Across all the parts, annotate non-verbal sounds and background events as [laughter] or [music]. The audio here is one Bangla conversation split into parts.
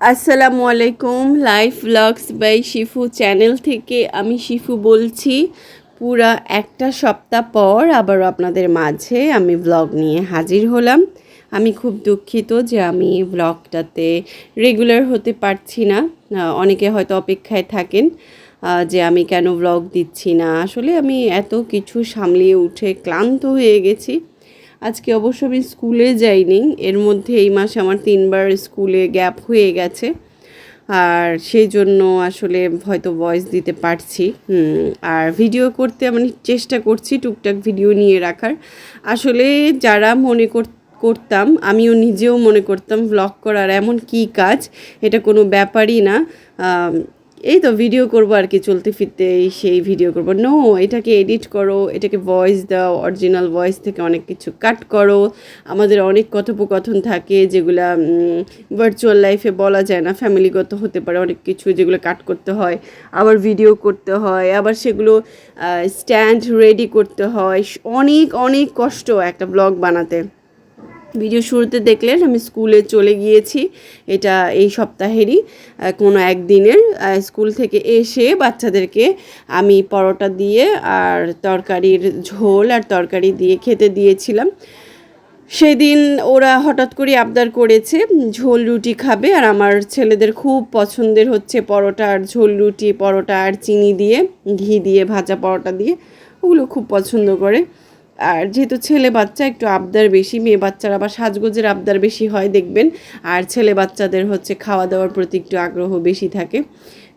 আসসালামু আলাইকুম life blogs by Shifu channel থেকে আমি শিফু বলছি। পুরা একটা সপ্তাহ পর আবারও আপনাদের মাঝে আমি ব্লগ নিয়ে হাজির হলাম। আমি খুব দুঃখিত যে আমি ব্লগটাতে রেগুলার হতে পারছি না। অনেকে হয়তো অপেক্ষায় থাকেন যে আমি কেন ব্লগ দিচ্ছি না। আসলে আমি এত কিছু সামলিয়ে উঠে ক্লান্ত হয়ে গেছি। আজকে অবশ্য আমি স্কুলে যাইনি। এর মধ্যে এই মাসে আমার তিনবার স্কুলে গ্যাপ হয়ে গেছে। আর সেই জন্য আসলে হয়তো ভয়েস দিতে পারছি। আর ভিডিও করতে আমি চেষ্টা করছি টুকটাক ভিডিও নিয়ে রাখার। আসলে যারা মনে কর করতাম, আমিও নিজেও মনে করতাম ব্লগ করার এমন কি কাজ, এটা কোনো ব্যাপারই না। এই তো ভিডিও করব আর কি, চলতে ফিরতে সেই ভিডিও করব। নো এটাকে এডিট করো, এটাকে ভয়েস দাও অরিজিনাল ভয়েস থেকে অনেক কিছু কাট করো। আমাদের অনেক কথোপকথন থাকে যেগুলা ভার্চুয়াল লাইফে বলা যায় না ফ্যামিলিগত হতে পারে অনেক কিছু যেগুলো কাট করতে হয়। আবার ভিডিও করতে হয়, আবার সেগুলো স্ট্যান্ড রেডি করতে হয়। অনেক অনেক কষ্ট একটা ব্লগ বানাতে। ভিডিও শুরুতে দেখলেন, আমি স্কুলে চলে গিয়েছি। এটা এই সপ্তাহেরই কোনো একদিনের। স্কুল থেকে এসে বাচ্চাদেরকে আমি পরোটা দিয়ে আর তরকারির ঝোল আর তরকারি দিয়ে খেতে দিয়েছিলাম। সেদিন ওরা হঠাৎ করে আবদার করেছে, ঝোল রুটি খাবে আর আমার ছেলেদের খুব পছন্দের হচ্ছে পরোটা আর ঝোল রুটি, পরোটা আর চিনি দিয়ে, ঘি দিয়ে, ভাজা পরোটা দিয়ে। ওগুলো খুব পছন্দ করে। আর যেহেতু ছেলে বাচ্চা, একটু আবদার বেশি, মেয়ে বাচ্চারা আবার সাজগোজের আবদার বেশি হয়, দেখবেন। আর ছেলে বাচ্চাদের হচ্ছে খাওয়া দাওয়ার প্রতি একটু আগ্রহ বেশি থাকে।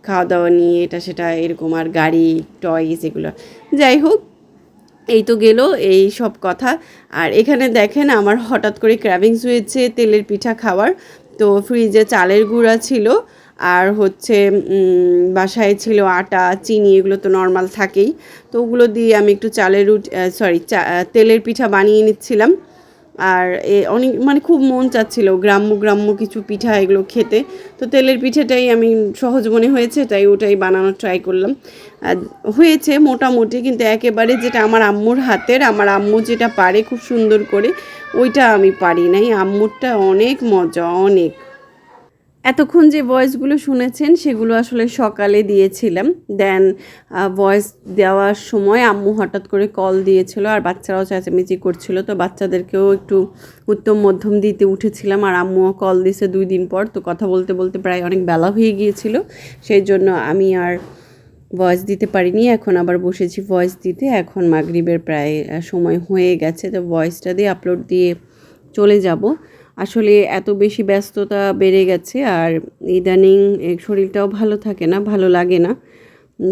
খাওয়া দাওয়া নিয়ে এটা সেটা এরকম আর গাড়ি টয়স এগুলো। যাই হোক, এই তো গেল এই সব কথা। আর এখানে দেখেন আমার হঠাৎ করে ক্র্যাভিংস হয়েছে তেলের পিঠা খাওয়ার। তো ফ্রিজে চালের গুঁড়া ছিল। আর হচ্ছে বাসায় ছিল আটা, চিনি, এগুলো তো নর্মাল থাকেই। তো ওগুলো দিয়ে আমি একটু চালের রুটি সরি তেলের পিঠা বানিয়ে নিচ্ছিলাম। আর এ, অনেক মানে খুব মন চাচ্ছিল, গ্রাম্য গ্রাম্য কিছু পিঠা এগুলো খেতে। তো তেলের পিঠাটাই আমি সহজ মনে হয়েছে, তাই ওটাই বানানোর ট্রাই করলাম। হয়েছে মোটামুটি, কিন্তু একেবারে যেটা আমার আম্মুর হাতের, আমার আম্মু যেটা পারে খুব সুন্দর করে, ওইটা আমি পারি নাই। আম্মুরটা অনেক মজা, অনেক। এতক্ষণ যে ভয়েসগুলো শুনেছেন, সেগুলো আসলে সকালে দিয়েছিলাম। দেন ভয়েস দেওয়ার সময় আম্মু হঠাৎ করে কল দিয়েছিল আর বাচ্চারাও চেঁচামেচি করছিল। তো বাচ্চাদেরকেও একটু উত্তম মধ্যম দিতে উঠেছিলাম আর আম্মুও কল দিছে দুই দিন পর। তো কথা বলতে বলতে প্রায় অনেক বেলা হয়ে গিয়েছিল। সেই জন্য আমি আর ভয়েস দিতে পারিনি। এখন আবার বসেছি ভয়েস দিতে। এখন মাগরিবের প্রায় সময় হয়ে গেছে। তো ভয়েসটা দিয়ে আপলোড দিয়ে চলে যাব। আসলে এত বেশি ব্যস্ততা বেড়ে গেছে আর ইদানিং শরীরটাও ভালো থাকে না, ভালো লাগে না।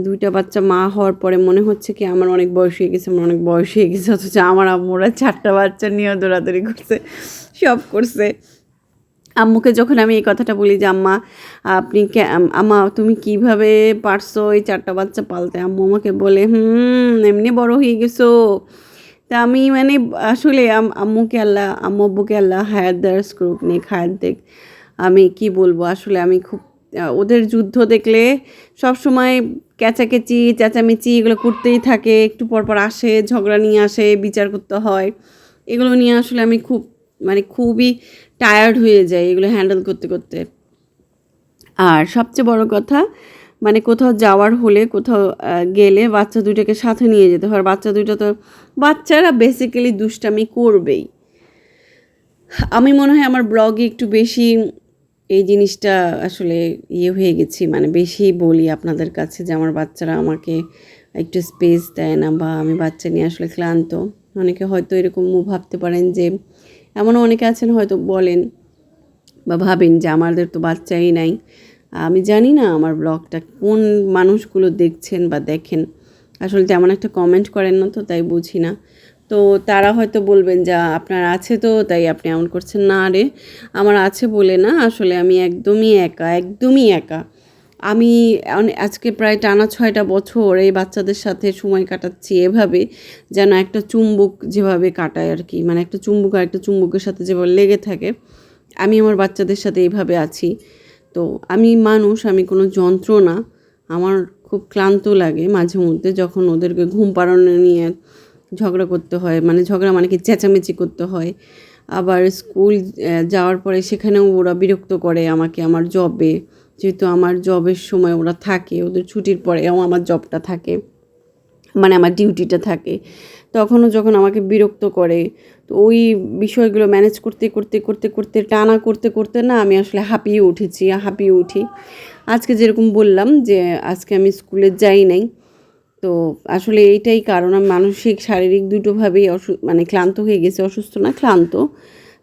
দুইটা বাচ্চা মা হওয়ার পরে মনে হচ্ছে কি আমার অনেক বয়স হয়ে গেছে, আমার অনেক বয়স হয়ে গেছে, অথচ আমার আম্মুরা চারটা বাচ্চা নিয়ে দৌড়াদৌড়ি করছে, সব করছে। আম্মুকে যখন আমি এই কথাটা বলি যে, আম্মা, আপনি আম্মা, তুমি কীভাবে পারছ এই চারটা বাচ্চা পালতে? আম্মু আমাকে বলে, হুম, এমনি বড় হয়ে গেছো। তা আমি মানে আসলে আম্মুকে আল্লাহ, আম্মু আব্বুকে আল্লাহ হায়াত দারাজ করুক, নেক হায়াত দেখ আমি কি বলব? আসলে আমি খুব ওদের যুদ্ধ দেখলে সব সময় ক্যাচাকেচি চেঁচামেচি এগুলো করতেই থাকে। একটু পর পর আসে, ঝগড়া নিয়ে আসে, বিচার করতে হয়। এগুলো নিয়ে আসলে আমি খুব মানে খুবই টায়ার্ড হয়ে যাই এগুলো হ্যান্ডেল করতে করতে। আর সবচেয়ে বড় কথা মানে কোথাও যাওয়ার হলে কোথাও গেলে বাচ্চা দুইটাকে সাথে নিয়ে যেতে হয়। আর বাচ্চা দুইটা তো, বাচ্চারা বেসিক্যালি দুষ্টামি করবেই। আমি মনে হয় আমার ব্লগে একটু বেশি এই জিনিসটা আসলে ইয়ে হয়ে গেছি। মানে বেশি বলি আপনাদের কাছে যে আমার বাচ্চারা আমাকে একটু স্পেস দেয় না বা আমি বাচ্চা নিয়ে আসলে ক্লান্ত। অনেকে হয়তো এরকম ভাবতে পারেন যে, এমনও অনেকে আছেন হয়তো বলেন বা ভাবেন যে আমাদের তো বাচ্চাই নাই। আমি জানি না আমার ব্লগটা কোন মানুষগুলো দেখছেন বা দেখেন। আসলে তেমন একটা কমেন্ট করেন না তো, তাই বুঝি না। তো তারা হয়তো বলবেন যা, আপনার আছে তো, তাই আপনি এমন করছেন। না রে, আমার আছে বলে না, আসলে আমি একদমই একা একদমই একা। আমি আজকে প্রায় টানা ছয়টা বছর এই বাচ্চাদের সাথে সময় কাটাচ্ছি এভাবে, যেন একটা চুম্বক যেভাবে কাটায় আর কি মানে একটা চুম্বক আর একটা চুম্বকের সাথে যেভাবে লেগে থাকে, আমি আমার বাচ্চাদের সাথে এইভাবে আছি। তো আমি মানুষ, আমি কোনো যন্ত্র না। আমার খুব ক্লান্ত লাগে মাঝে মধ্যে যখন ওদেরকে ঘুম পাড়ানো নিয়ে ঝগড়া করতে হয়। মানে ঝগড়া মানে কি? চেঁচামেচি করতে হয়। আবার স্কুল যাওয়ার পরে সেখানেও ওরা বিরক্ত করে আমাকে আমার জবে যেহেতু আমার জবের সময় ওরা থাকে, ওদের ছুটির পরেও আমার জবটা থাকে। মানে আমার ডিউটিটা থাকে। তখনও যখন আমাকে বিরক্ত করে, তো ওই বিষয়গুলো ম্যানেজ করতে করতে করতে করতে, টানা করতে করতে না আমি আসলে হাঁপিয়ে উঠেছি, হাঁপিয়ে উঠি। আজকে যেরকম বললাম যে আজকে আমি স্কুলে যাই নাই, তো আসলে এইটাই কারণ। আমি মানসিক, শারীরিক দুটোভাবেই অসু মানে ক্লান্ত হয়ে গেছে, অসুস্থ না, ক্লান্ত।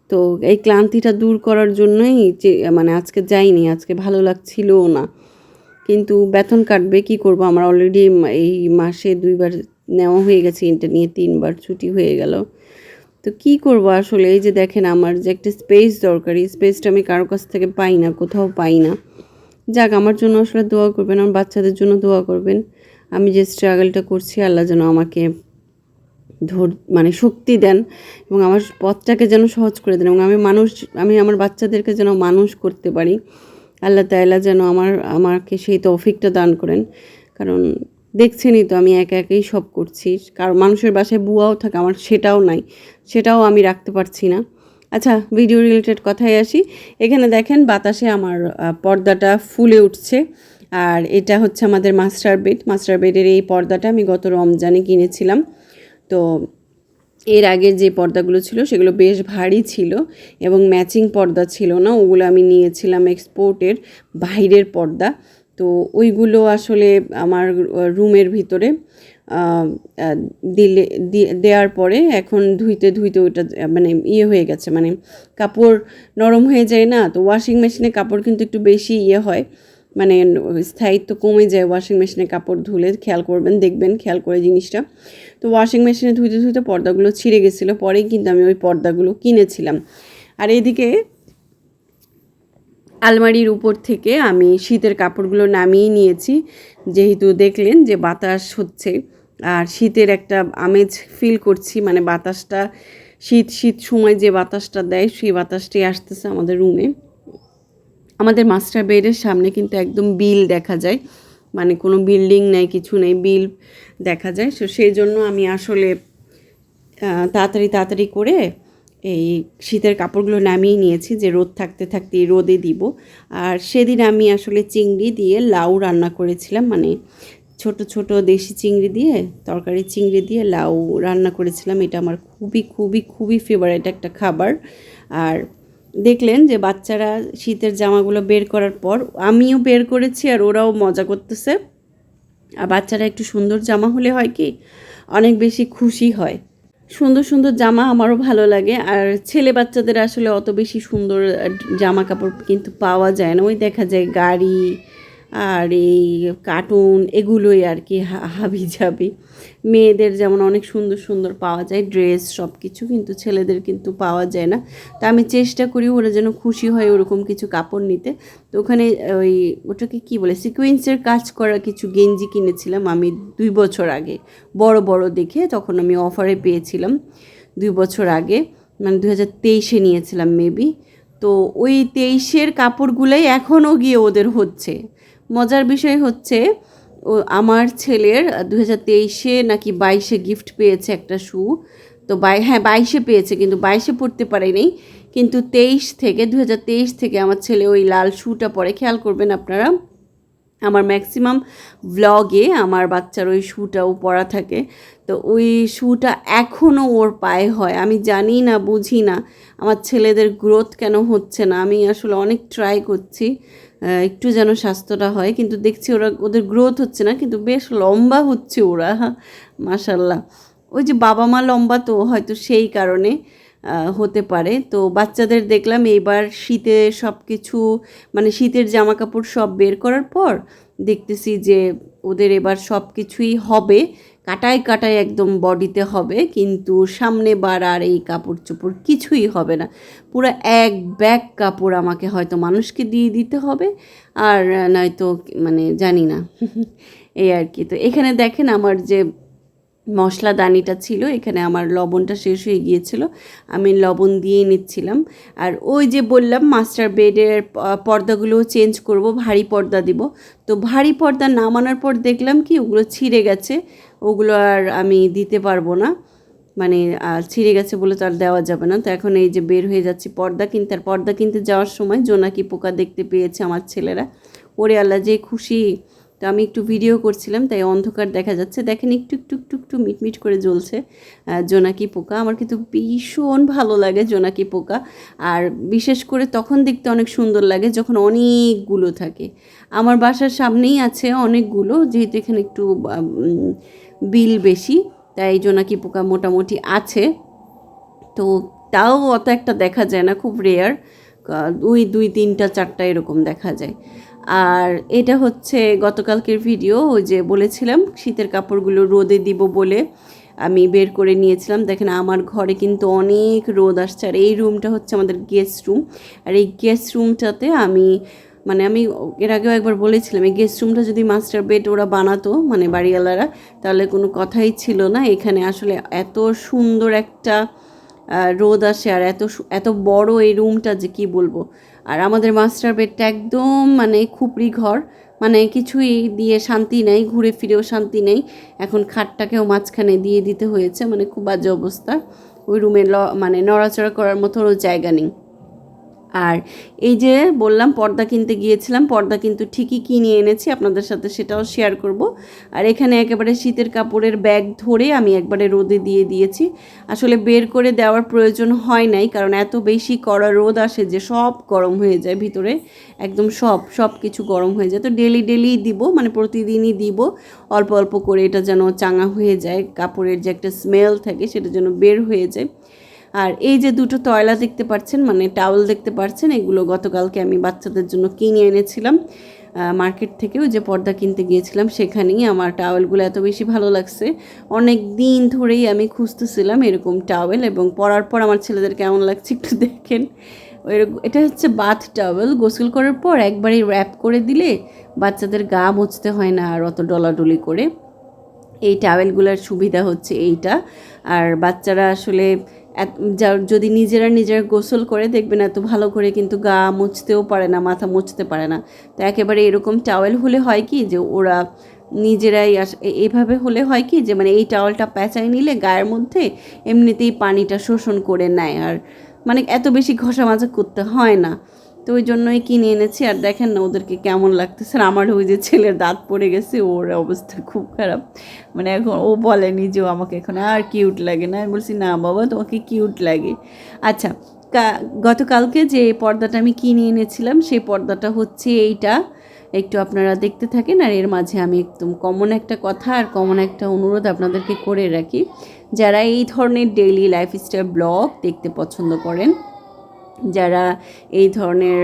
তো এই ক্লান্তিটা দূর করার জন্যই যে মানে আজকে যাইনি, আজকে ভালো লাগছিলও না। কিন্তু বেতন কাটবে, কি করব? আমার অলরেডি এই মাসে দুইবার নেওয়া হয়ে গেছে ইন্টার নিয়ে তিনবার ছুটি হয়ে গেল। তো কি করব আসলে? এই যে দেখেন, আমার যে একটা স্পেস দরকারি স্পেসটা আমি কারও কাছ থেকে পাই না, কোথাও পাই না। যাক, আমার জন্য আসলে দোয়া করবেন, আমার বাচ্চাদের জন্য দোয়া করবেন। আমি যে স্ট্রাগলটা করছি, আল্লাহ যেন আমাকে ধর মানে শক্তি দেন এবং আমার পথটাকে যেন সহজ করে দেন এবং আমি মানুষ, আমি আমার বাচ্চাদেরকে যেন মানুষ করতে পারি। আল্লাহ তাআলা যেন আমার, আমাকে সেই তৌফিকটা দান করেন। কারণ দেখছেনই তো আমি একা একাই সব করছি। কারণ মানুষের বাসায় বুয়াও থাকে, আমার সেটাও নাই। সেটাও আমি রাখতে পারছি না। আচ্ছা ভিডিও রিলেটেড কথায় আসি। এখানে দেখেন বাতাসে আমার পর্দাটা ফুলে উঠছে। আর এটা হচ্ছে আমাদের মাস্টার বেড। মাস্টার বেডের এই পর্দাটা আমি গত রমজানে কিনেছিলাম। তো এর আগের যে পর্দাগুলো ছিল, সেগুলো বেশ ভারী ছিল এবং ম্যাচিং পর্দা ছিল না। ওগুলো আমি নিয়েছিলাম এক্সপোর্টের বাইরের পর্দা। তো ওইগুলো আসলে আমার রুমের ভিতরে দিলে দেওয়ার পরে এখন ধুইতে ধুইতে ওইটা মানে ইয়ে হয়ে গেছে। মানে কাপড় নরম হয়ে যায় না, তো ওয়াশিং মেশিনে কাপড় কিন্তু একটু বেশি ইয়ে হয়। মানে স্থায়িত্ব কমে যায় ওয়াশিং মেশিনে কাপড় ধুলে খেয়াল করবেন, দেখবেন, খেয়াল করে জিনিসটা। তো ওয়াশিং মেশিনে ধুইতে ধুইতে পর্দাগুলো ছিঁড়ে গেছিল পরেই কিন্তু আমি ওই পর্দাগুলো কিনেছিলাম। আর এদিকে আলমারির উপর থেকে আমি শীতের কাপড়গুলো নামিয়ে নিয়েছি। যেহেতু দেখলেন যে বাতাস হচ্ছে, আর শীতের একটা আমেজ ফিল করছি মানে বাতাসটা, শীত শীত সময় যে বাতাসটা দেয়, সেই বাতাসটি আসতেছে আমাদের রুমে আমাদের মাস্টার বেডের সামনে কিন্তু একদম বিল দেখা যায়। মানে কোনো বিল্ডিং নেই, কিছু নেই, বিল দেখা যায়। সো সেই জন্য আমি আসলে তাড়াতাড়ি তাড়াতাড়ি করে এই শীতের কাপড়গুলো নামিয়ে নিয়েছি যে রোদ থাকতে থাকতে রোদে দিব। আর সেদিন আমি আসলে চিংড়ি দিয়ে লাউ রান্না করেছিলাম। মানে ছোট ছোট দেশি চিংড়ি দিয়ে, তরকারি চিংড়ি দিয়ে লাউ রান্না করেছিলাম। এটা আমার খুবই খুবই খুবই ফেভারিট একটা খাবার। আর দেখলেন যে বাচ্চারা শীতের জামাগুলো বের করার পর আমিও বের করেছি আর ওরাও মজা করতেছে। আর বাচ্চারা একটু সুন্দর জামা হলে হয় কি, অনেক বেশি খুশি হয়। সুন্দর সুন্দর জামা আমারও ভালো লাগে আর ছেলে বাচ্চাদের আসলে অত বেশি সুন্দর জামা কাপড় কিন্তু পাওয়া যায় না। ওই দেখা যায় গাড়ি আর এই কার্টুন এগুলোই আর কি হাবি যাবি মেয়েদের যেমন অনেক সুন্দর সুন্দর পাওয়া যায় ড্রেস সব কিছু কিন্তু ছেলেদের কিন্তু পাওয়া যায় না। তা আমি চেষ্টা করি ওরা যেন খুশি হয় ওরকম কিছু কাপড় নিতে। তো ওখানে ওই ওটাকে কি বলে সিকোয়েন্সের কাজ করা কিছু গেঞ্জি কিনেছিলাম আমি দুই বছর আগে। বড় বড় দেখে তখন আমি অফারে পেয়েছিলাম দুই বছর আগে। মানে দু হাজার তেইশে নিয়েছিলাম মেবি তো ওই তেইশের কাপড়গুলোই এখনও গিয়ে ওদের হচ্ছে। মজার বিষয় হচ্ছে, ও আমার ছেলের দু হাজার তেইশে নাকি বাইশে গিফট পেয়েছে একটা শু তো বাই হ্যাঁ বাইশে পেয়েছে, কিন্তু বাইশে পড়তে পারেনি। কিন্তু তেইশ থেকে দু হাজার তেইশ থেকে আমার ছেলে ওই লাল শুটা পরে। খেয়াল করবেন আপনারা, আমার ম্যাক্সিমাম ভ্লগে আমার বাচ্চার ওই শুটাও পরা থাকে। তো ওই শুটা এখনও ওর পায়ে হয়। আমি জানি না, বুঝি না। আমার ছেলেদের গ্রোথ কেন হচ্ছে না? আমি আসলে অনেক ট্রাই করছি। একটু যেন স্বাস্থ্যটা হয়। কিন্তু দেখছি ওরা, ওদের গ্রোথ হচ্ছে না, কিন্তু বেশ লম্বা হচ্ছে ওরা মাশাল্লাহ ওই যে বাবা মা লম্বা তো, হয়তো সেই কারণে হতে পারে। তো বাচ্চাদের দেখলাম এইবার শীতে সব কিছু মানে শীতের জামা কাপড় সব বের করার পর, দেখতেছি যে ওদের এবার সব কিছুই হবে। কাটায় কাটায় একদম বডিতে হবে, কিন্তু সামনে বার আর এই কাপড় চোপড় কিছুই হবে না। পুরো এক ব্যাগ কাপড় আমাকে হয়তো মানুষকে দিয়ে দিতে হবে, আর নয়তো মানে জানি না। [laughs] এই আর কি। তো এখানে দেখেন আমার যে মশলাদানিটা ছিল, এখানে আমার লবণটা শেষ হয়ে গিয়েছিল, আমি লবণ দিয়ে নিচ্ছিলাম। আর ওই যে বললাম, মাস্টার বেডের প- পর্দাগুলোও চেঞ্জ করব, ভারী পর্দা দিব। তো ভারী পর্দা নামানোর পর দেখলাম কি, ওগুলো ছিঁড়ে গেছে। ওগুলো আর আমি দিতে পারব না। মানে ছিঁড়ে গেছে বলে তো আর দেওয়া যাবে না। তো এখন এই যে বের হয়ে যাচ্ছি পর্দা কিনতে। আর পর্দা কিনতে যাওয়ার সময় জোনাকি পোকা দেখতে পেয়েছে আমার ছেলেরা। ওরে আল্লাহ, যে খুশি। তো আমি একটু ভিডিও করছিলাম, তাই অন্ধকার দেখা যাচ্ছে। দেখেন একটু একটু একটু একটু মিটমিট করে জ্বলছে জোনাকি পোকা। আমার কিন্তু ভীষণ ভালো লাগে জোনাকি পোকা। আর বিশেষ করে তখন দেখতে অনেক সুন্দর লাগে যখন অনেকগুলো থাকে। আমার বাসার সামনেই আছে অনেকগুলো, যেহেতু এখানে একটু বিল বেশি, তাই জোনাকি পোকা মোটামুটি আছে। তো তাও অত একটা দেখা যায় না, খুব রেয়ার দুই দুই, তিনটা, চারটা এরকম দেখা যায়। আর এটা হচ্ছে গতকালকের ভিডিও ওই যে বলেছিলাম, শীতের কাপড়গুলো রোদে দিব বলে আমি বের করে নিয়েছিলাম। দেখেন, আমার ঘরে কিন্তু অনেক রোদ আসছে, আর এই রুমটা হচ্ছে আমাদের গেস্ট রুম আর এই গেস্ট রুমটাতে আমি মানে আমি এর আগেও একবার বলেছিলাম, এই গেস্ট রুমটা যদি মাস্টার বেড ওরা বানাতো মানে বাড়িওয়ালারা, তাহলে কোনো কথাই ছিল না। এখানে আসলে এত সুন্দর একটা রোদ আসে আর এত এত বড় এই রুমটা যে কি বলব? আর আমাদের মাস্টার বেডটা একদম মানে খুপড়ি ঘর মানে কিছুই দিয়ে শান্তি নেই, ঘুরে ফিরেও শান্তি নেই। এখন খাটটাকেও মাঝখানে দিয়ে দিতে হয়েছে মানে খুব বাজে অবস্থা। ওই রুমে ল মানে নড়াচড়া করার মতো জায়গা নেই। আর এই যে বললাম, পর্দা কিনতে গিয়েছিলাম, পর্দা কিন্তু ঠিকই কিনে এনেছি, আপনাদের সাথে সেটাও শেয়ার করব। আর এখানে একেবারে শীতের কাপড়ের ব্যাগ ধরে আমি একবারে রোদে দিয়ে দিয়েছি। আসলে বের করে দেওয়ার প্রয়োজন হয় নাই, কারণ এত বেশি কড়া রোদ আসে যে সব গরম হয়ে যায় ভিতরে, একদম সব সব কিছু গরম হয়ে যায়। তো ডেলি ডেলি দিব মানে প্রতিদিনই দিব, অল্প অল্প করে এটা যেন চাঙা হয়ে যায়, কাপড়ের যে একটা স্মেল থাকে সেটা যেন বের হয়ে যায়। আর এই যে দুটো তয়লা দেখতে পাচ্ছেন মানে টাওয়েল দেখতে পাচ্ছেন, এগুলো গতকালকে আমি বাচ্চাদের জন্য কিনে এনেছিলাম। মার্কেট থেকেও যে পর্দা কিনতে গিয়েছিলাম, সেখানেই আমার টাওয়েলগুলো এত বেশি ভালো লাগছে। অনেক দিন ধরেই আমি খুঁজতেছিলাম এরকম টাওয়েল এবং পরার পর আমার ছেলেদের কেমন লাগছে একটু [laughs] দেখেন। এটা হচ্ছে বাথ টাওয়েল, গোসল করার পর একবারই র্যাপ করে দিলে বাচ্চাদের গা মুছতে হয় না আর অত ডলাডলি করে। এই টাওয়েলগুলোর সুবিধা হচ্ছে এইটা। আর বাচ্চারা আসলে যদি নিজেরা নিজেরা গোসল করে দেখবেন এত ভালো করে কিন্তু গা মুছতেও পারে না, মাথা মুছতে পারে না। তো একেবারে এরকম টাওয়েল হলে হয় কি যে ওরা নিজেরাই এভাবে হলে হয় কি যে মানে এই টাওয়েলটা প্যাঁচায় নিলে গায়ের মধ্যে এমনিতেই পানিটা শোষণ করে নেয়। আর মানে এত বেশি ঘষা মাজা করতে হয় না। তো ওই জন্যই কিনে এনেছি। আর দেখেন না ওদেরকে কেমন লাগতেছে। আমার ওই যে ছেলের দাঁত পড়ে গেছে, ওর অবস্থা খুব খারাপ। মানে এখন ও বলেনি যে আমাকে এখন আর কিউট লাগে না। আমি বলছি, না বাবা, তোমাকে কিউট লাগে। আচ্ছা গতকালকে যে পর্দাটা আমি কিনে এনেছিলাম, সেই পর্দাটা হচ্ছে এইটা। একটু আপনারা দেখতে থাকেন, আর এর মাঝে আমি একদম কমন একটা কথা আর কমন একটা অনুরোধ আপনাদেরকে করে রাখি। যারা এই ধরনের ডেইলি লাইফস্টাইল ব্লগ দেখতে পছন্দ করেন যারা এই ধরনের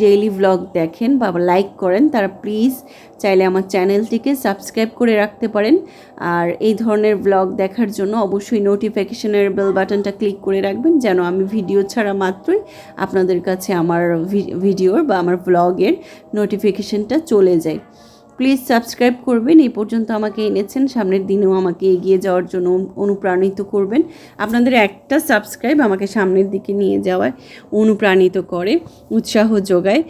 ডেইলি ভ্লগ দেখেন বা লাইক করেন, তারা প্লিজ চাইলে আমার চ্যানেলটিকে সাবস্ক্রাইব করে রাখতে পারেন। আর এই ধরনের ভ্লগ দেখার জন্য অবশ্যই নোটিফিকেশনের বেল বাটনটা ক্লিক করে রাখবেন, যেন আমি ভিডিও ছাড়া মাত্রই আপনাদের কাছে আমার ভিডিওর বা আমার ভ্লগের নোটিফিকেশনটা চলে যায়। প্লিজ সাবস্ক্রাইব করবেন। এই পর্যন্ত আমাকে এনেছেন, সামনের দিনেও আমাকে এগিয়ে যাওয়ার জন্য অনুপ্রাণিত করবেন। আপনাদের একটা সাবস্ক্রাইব আমাকে সামনের দিকে নিয়ে যাওয়ায় অনুপ্রাণিত করে, উৎসাহ যোগায়।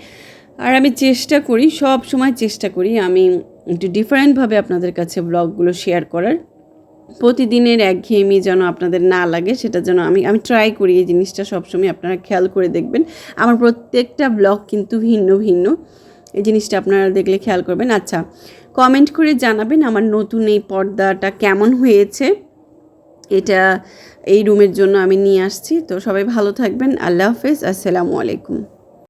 আর আমি চেষ্টা করি, সব সময় চেষ্টা করি আমি একটু ডিফারেন্টভাবে আপনাদের কাছে ব্লগগুলো শেয়ার করার। প্রতিদিনের একঘেয়েমি যেন আপনাদের না লাগে, সেটা যেন আমি আমি ট্রাই করি এই জিনিসটা সবসময়। আপনারা খেয়াল করে দেখবেন, আমার প্রত্যেকটা ব্লগ কিন্তু ভিন্ন ভিন্ন। এই জিনিসটা আপনারা দেখলে খেয়াল করবেন। আচ্ছা কমেন্ট করে জানাবেন আমার নতুন এই পর্দাটা কেমন হয়েছে। এটা এই রুমের জন্য আমি নিয়ে আসছি। তো সবাই ভালো থাকবেন। আল্লাহ হাফেজ। আসসালামু আলাইকুম।